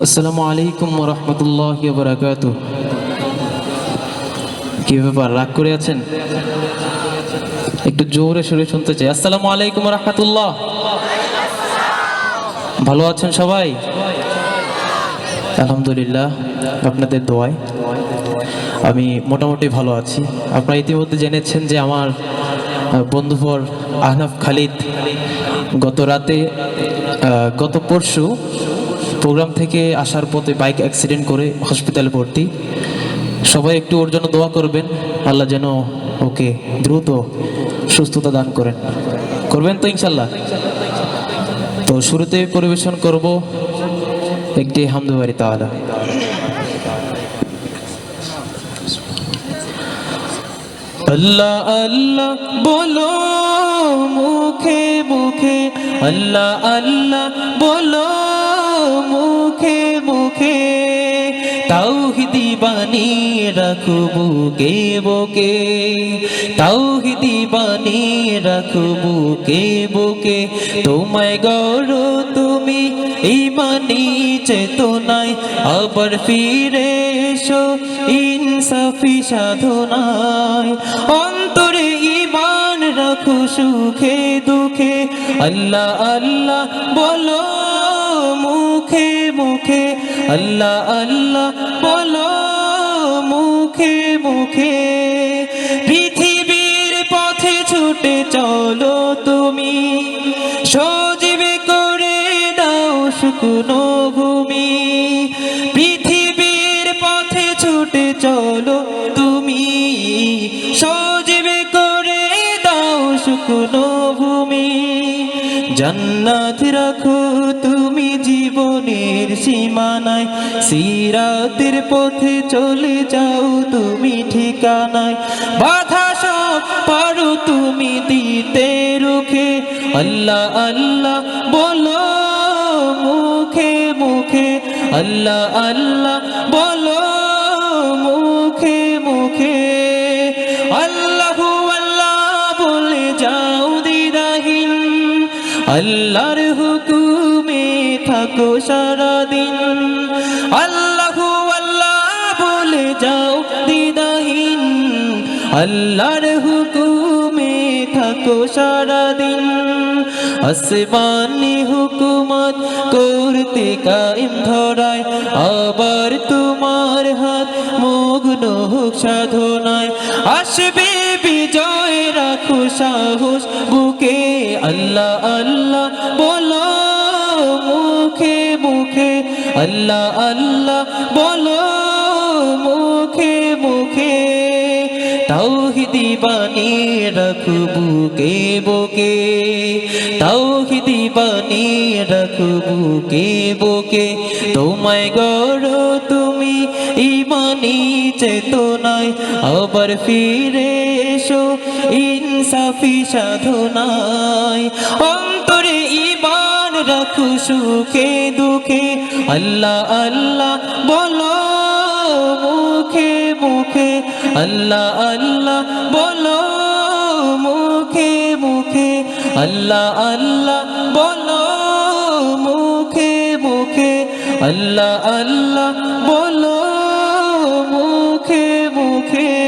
আসসালামু আলাইকুম রহমতুল্লাহ বরাকাত কি ব্যাপার রাগ করে আছেন? একটু জোরে সরে শুনতে চাই। আসসালামু আলাইকুম রহমতুল্লাহ ভালো আছেন সবাই? আলহামদুলিল্লাহ আপনাদের দোয়ায়। আমি মোটামুটি ভালো আছি। আপনারা ইতিমধ্যে জেনেছেন যে আমার আহ, বন্ধুবর আহনাফ খালিদ গত রাতে গত পরশু প্রোগ্রাম থেকে আসার পথে বাইক অ্যাক্সিডেন্ট করে হসপিটালে ভর্তি। সবাই একটু ওর জন্য দোয়া করবেন, আল্লাহ যেন ওকে দ্রুত সুস্থতা দান করেন। করবেন তো ইনশাল্লাহ তো শুরুতে পরিবেশন করব একটি হামদুবারি তাআলা। আল্লাহ আল্লাহ বলো মুখে মুখে, আল্লাহ আল্লাহ বলো মুখে মুখে তাওহিদি বানিয়ে রাখো বুকে বুকে? তাওহিদি বানিয়ে রাখো বুকে বুকে? তোমায় গৌর তুমি ইমানি চেতনায় আবার ফিরে এসো ইনসাফি সাধনায়। অন্তরে ইমান রাখো সুখে দুঃখে। আল্লাহ আল্লাহ বলো মুখে মুখে, আল্লাহ আল্লাহ বলো মুখে মুখে, পৃথিবীর পথে ছুটে চলো তুমি, সজীবে করে দাও শুকনো ভূমি, পৃথিবীর পথে ছুটে চলো তুমি, সজীবে করে দাও শুকনো ভূমি। জান্নাত রাখো তুমি জীবনের সীমানায়। সিরাতের পথে চলে যাও তুমি ঠিকানায়। বাধা সব পারো তুমি দিতে রুখে। আল্লাহ আল্লাহ বলো মুখে মুখে। আল্লাহ আল্লাহ বলো আল্লাহর হুকুমে থাকো সারাদিন। আল্লাহু আল্লাহ বলে যাও দিদাহীন। আল্লাহর হুকুমে থাকো সারাদিন। আসমানি হুকুমত করতে কায়েম ধরায়, আবার তোমার হাত মগ্ন হোক সাধনায়। আসবে বিজয়, রাখো সাহস বুকে আল্লাহ আল্লাহ, বলো মুখে মুখে। আল্লাহ আল্লাহ, বলো মুখে মুখে। তাওহিদি বানিয়ে রাখো বুকে বুকে। তাওহিদি বানিয়ে রাখো বুকে বুকে। তোমায় গড় তুমি ইমানি চেতনায় আবার ফিরে এসো, ইনসাফি সাধনায়। অন্তরে ইমান রাখো, সুখে, দুঃখে। আল্লাহ আল্লাহ, বলো মুখে মুখে। আল্লাহ আল্লাহ, বলো মুখে মুখে। আল্লাহ আল্লাহ, বলো আল্লাহ আল্লাহ বলো মুখে মুখে।